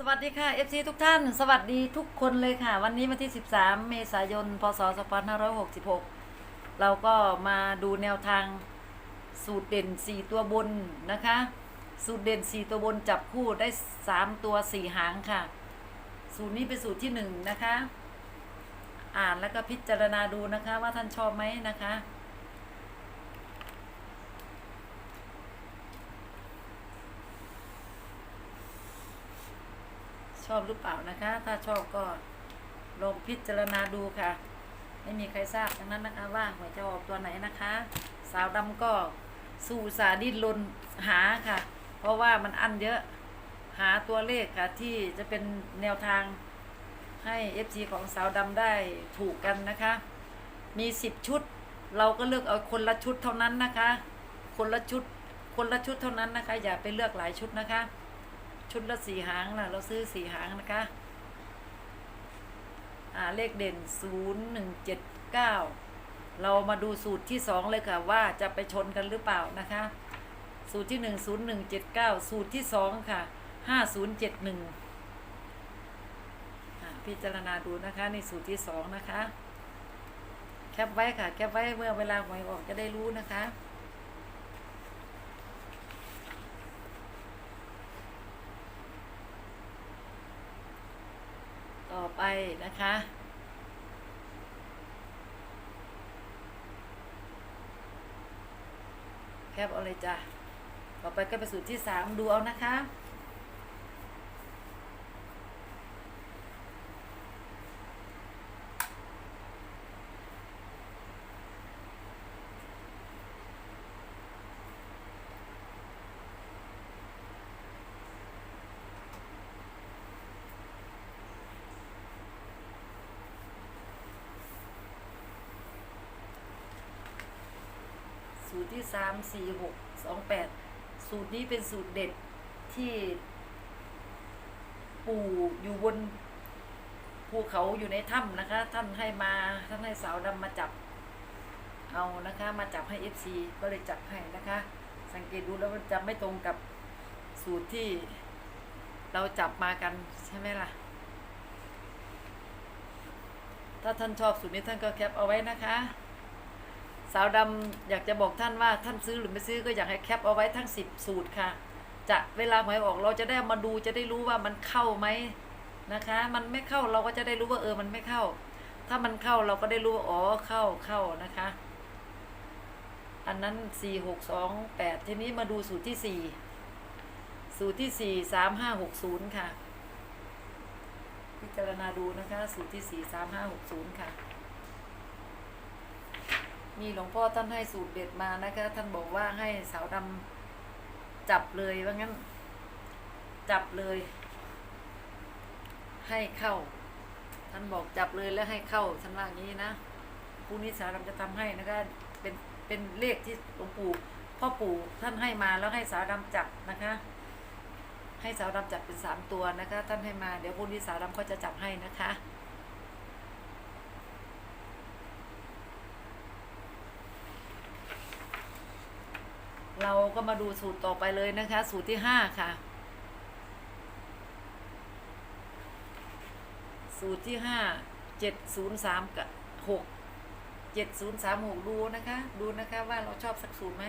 สวัสดีค่ะ FC ทุกท่าน สวัสดีทุกคนเลยค่ะ วันนี้วันที่ 13 เมษายน พศ 2566 เราก็มาดูแนวทางสูตรเด่น 4 ตัวบนนะคะ สูตรเด่น 4 ตัวบนจับคู่ได้ 3 ตัว 4 หางค่ะ สูตรนี้เป็นสูตรที่ 1 นะคะ อ่านแล้วก็พิจารณาดูนะคะว่าท่านชอบไหมนะคะ ชอบหรือเปล่านะคะ ถ้าชอบก็ลองพิจารณาดูค่ะ ไม่มีใครทราบทั้งนั้นนะคะ ว่าหวยจะออกตัวไหนนะคะ สาวดำก็สู่สาดิ้นรนหาค่ะ เพราะว่ามันอันเยอะหาตัวเลขค่ะที่จะเป็นแนวทางให้ FC ของสาวดำได้ถูกกันนะคะ มี 10 ชุด เราก็เลือกเอาคนละชุดเท่านั้นนะคะ คนละชุด คนละชุดเท่านั้นนะคะ อย่าไปเลือกหลายชุดนะคะ ชุดละสี่หางนะเราซื้อสี่หางนะคะ อ่าเลขเด่นศูนย์หนึ่งเจ็ดเก้าเรามาดูสูตรที่สองเลยค่ะว่าจะไปชนกันหรือเปล่านะคะ สูตรที่หนึ่งศูนย์หนึ่งเจ็ดเก้าสูตรที่สองค่ะห้าศูนย์เจ็ดหนึ่งพิจารณาดูนะคะในสูตรที่สองนะคะ แคปไว้ค่ะ แคปไว้เมื่อเวลาหวยออกจะได้รู้นะคะ ต่อไป นะคะ แคบเอาเลยจ้ะ ต่อไปก็ไปสูตรที่สามดูเอานะคะ สูตรที่สามสี่หกสองแปดสูตรนี้เป็นสูตรเด็ดที่ ปู่อยู่บนภูเขาอยู่ในถ้ำนะคะ ท่านให้มาท่านให้สาวดำมาจับ เอานะคะ มาจับให้เอฟซีก็เลยจับให้นะคะ สังเกตดูแล้วมันจะไม่ตรงกับสูตรที่เราจับมากันใช่ไหมล่ะ ถ้าท่านชอบสูตรนี้ท่านก็แคปเอาไว้นะคะ สาวดำอยากจะบอกท่านว่าท่านซื้อหรือไม่ซื้อก็อยากให้แคปเอาไว้ทั้งสิบสูตรค่ะ จะเวลาหวยออกเราจะได้มาดูจะได้รู้ว่ามันเข้าไหมนะคะ มันไม่เข้าเราก็จะได้รู้ว่าเออมันไม่เข้า ถ้ามันเข้าเราก็ได้รู้ว่าอ๋อเข้าเข้านะคะ อันนั้นสี่หกสองแปดทีนี้มาดูสูตรที่สี่สูตรที่สี่สามห้าหกศูนย์ค่ะ พิจารณาดูนะคะ สูตรที่สี่สามห้าหกศูนย์ค่ะ มีหลวงพ่อท่านให้สูตรเด็ดมานะคะ ท่านบอกว่าให้สาวดำจับเลยว่างั้น จับเลย ให้เข้า ท่านบอกจับเลยแล้วให้เข้าท่านว่าอย่างนี้นะพรุ่งนี้สาวดำจะทำให้นะคะเป็นเป็นเลขที่หลวงปู่พ่อปู่ท่านให้มาแล้วให้สาวดำจับนะคะ ให้สาวดำจับเป็นสามตัวนะคะ ท่านให้มาเดี๋ยวพรุ่งนี้สาวดำก็จะจับให้นะคะ เราก็มาดูสูตรต่อไปเลยนะคะ สูตรที่ห้าค่ะ สูตรที่ห้าเจ็ดศูนย์สามกับหกเจ็ดศูนย์สามหกดูนะคะ ดูนะคะว่าเราชอบสักสูตรไหม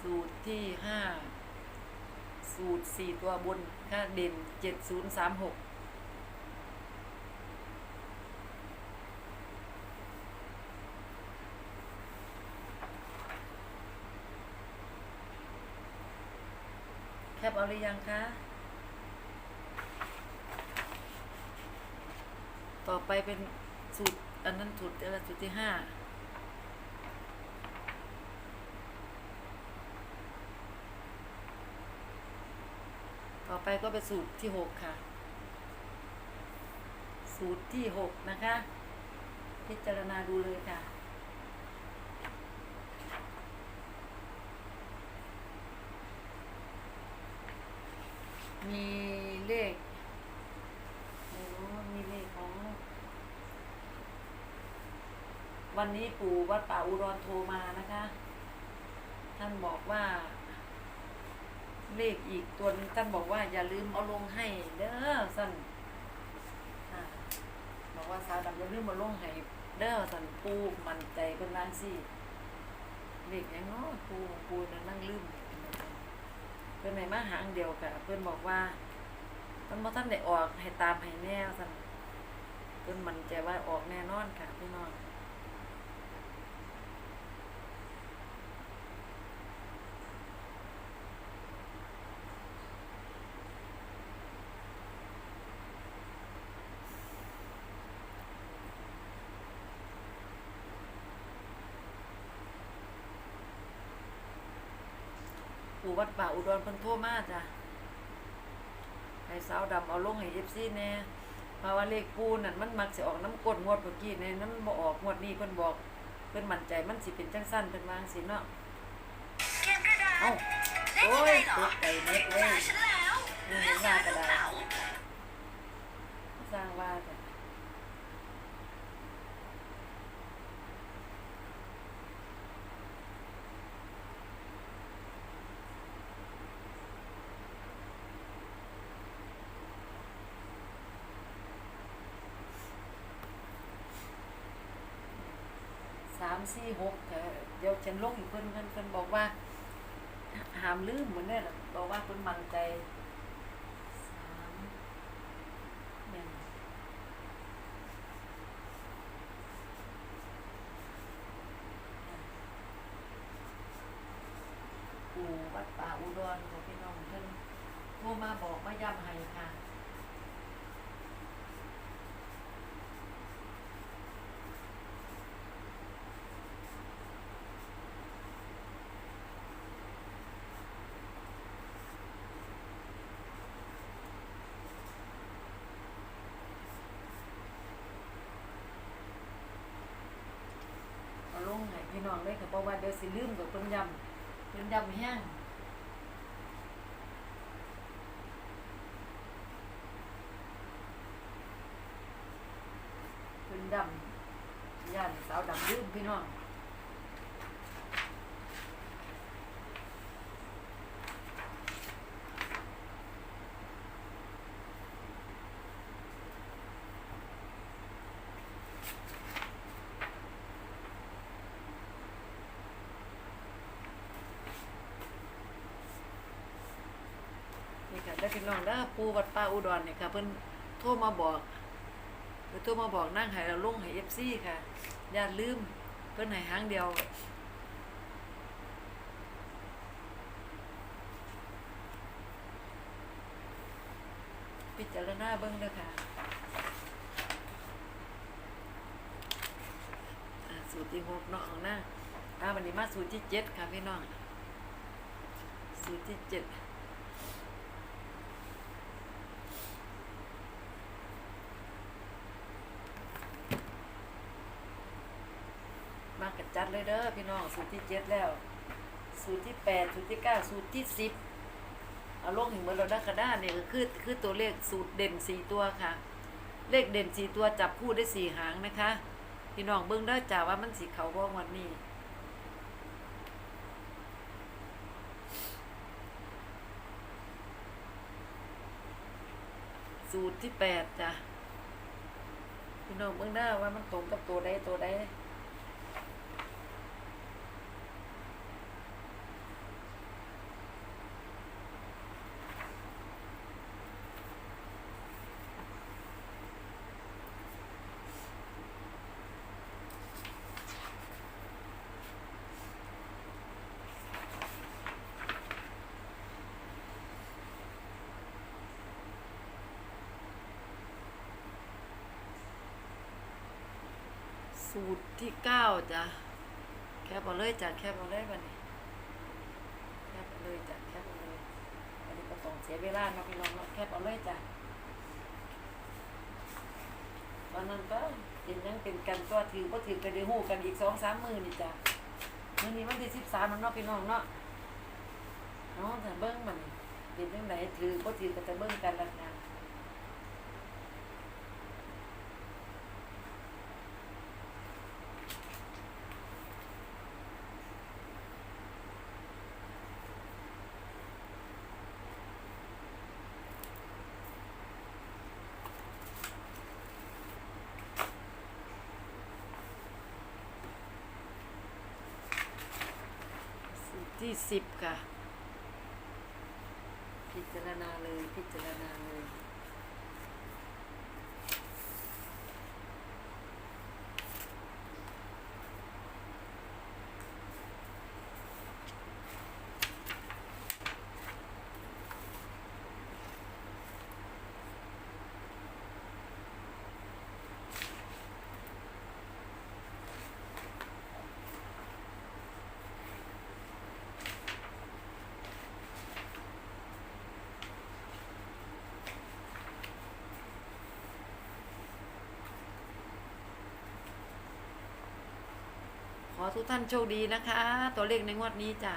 สูตรที่ห้า สูตรสี่ตัวบนค่าเด่นเจ็ดศูนย์สามหกแคปเอาหรือยังคะ ต่อไปเป็นสูตร อันนั้นสูตรอะไรสูตรที่ห้า ต่อไปก็เป็นสูตรที่หกค่ะ สูตรที่หกนะคะ พิจารณาดูเลยค่ะ มีเลขโอ้มีเลขของ วันนี้ปู่วัดป่าอุดรโทรมานะคะ ท่านบอกว่า เลขอีกตัวท่านบอกว่าอย่าลืมเอาลงให้เด้อสั่นบอกว่าสาวดำอย่าลืมเอาลงให้เด้อสั่นปูมันใจเป็นร้านสิเลขยังเนาะปูปูนั่นนั่งลืมเพื่อนไหนมาหางเดียวค่ะเพื่อนบอกว่ามันบ่ท่านได้ออกให้ตามให้แน่สั่นเพื่อนมันใจว่าออกแน่นอนค่ะพี่น้อง ปู่ วัดป่าอุดรเพิ่นโทรมาจ้ะให้สาวดำเอาลงให้ FC แน่เพราะว่าเลขปูนั่นมันมักสิออกน้ำกลดงวดเมื่อกี้แน่นั้นบ่ออกงวดนี้เพิ่นบอกเพิ่นมั่นใจมันสิเป็นจังซั่นเพิ่นวาจั่งสิเนาะเกมกระดาษเอ้าเล่นโอ้ยังไงยเหรตอกใจเน็ตเลด่ายฉันแล้วนี่เรื่องหน้างากระลูกดาเหษ ลา สร้างว่าจ้ะ สามสี่หกเดี๋ยวฉันลงอีกเพิ่นเพิ่นเพิ่นบอกว่าหามลืมเหมือนเนี่ยบอกว่าเพิ่นมั่นใจสามหนึ่งปู่วัดป่าอุดรของพี่น้องเพิ่นโทรมาบอกมาย้ำให้ค่ะ เอาลง ให้พี่น้องเลยค่ะเพราะว่าเดี๋ยวสิลืมกับเพิ่นยำเพิ่นยำแห้งเพิ่นย้ำย่านสาวดำลืมพี่น้อง ได้พี่น้องได้อปูวัดป่าอุดรเนี่ยค่ะ เพิ่นโทรมาบอกเพิ่นโทรมาบอกนั่งให้เราลงให้ FC ค่ะ อย่าลืม เพิ่นให้หางเดียวพิจารณาเบิ่งเด้อค่ะสูตรที่หกเนาะเอาหน้าอ่าวันนี้มาสูตรที่เจ็ดค่ะพี่น้อง สูตรที่เจ็ดมากระ จัดเลยเด้อพี่น้องสูตรที่เจ็ดแล้ว สูตรที่แปดสูตรที่เก้าสูตรที่สิบเอาลงถึงเบอร์เราได้กระด้านเนี่ยคือคือตัวเลขสูตรเด่นสี่ตัวค่ะ เลขเด่นสี่ตัวจับคู่ได้สี่หางนะคะ พี่น้องเบิ้งได้จ่าว่ามันสีเขาบ้องวันนี้สูตรที่แปดจ้ะพี่น้องเบิ้องได้อว่ามันตรงกับตัวใดตัวใด สูตรที่เก้าจ้ะแคบเอาเลยจ้ะแคบเอาเลยวันนี้แคบเอาเลยจ้ะแคบเอาเลยวันนี้ก็ต้องเสียเวลาเนาะพี่น้องเนาะแคบเอาเลยจ้ะตอนนั้นก็เป็นยังเป็นกันตัวถือก็ถือกันได้หู้กันอีกสองสามมือนี่จ้ะมื้อนี้วันที่สิบสามเนาะพี่น้องเนาะนาะแต่เบิ้งมันเป็นยังไงถือก็ถือก็จะเบิ้งกันละกัน ที่สิบค่ะ พิจารณาเลยพิจารณาเลย อทุกท่านโชคดีนะคะ ตัวเลขในงวดนี้จ้า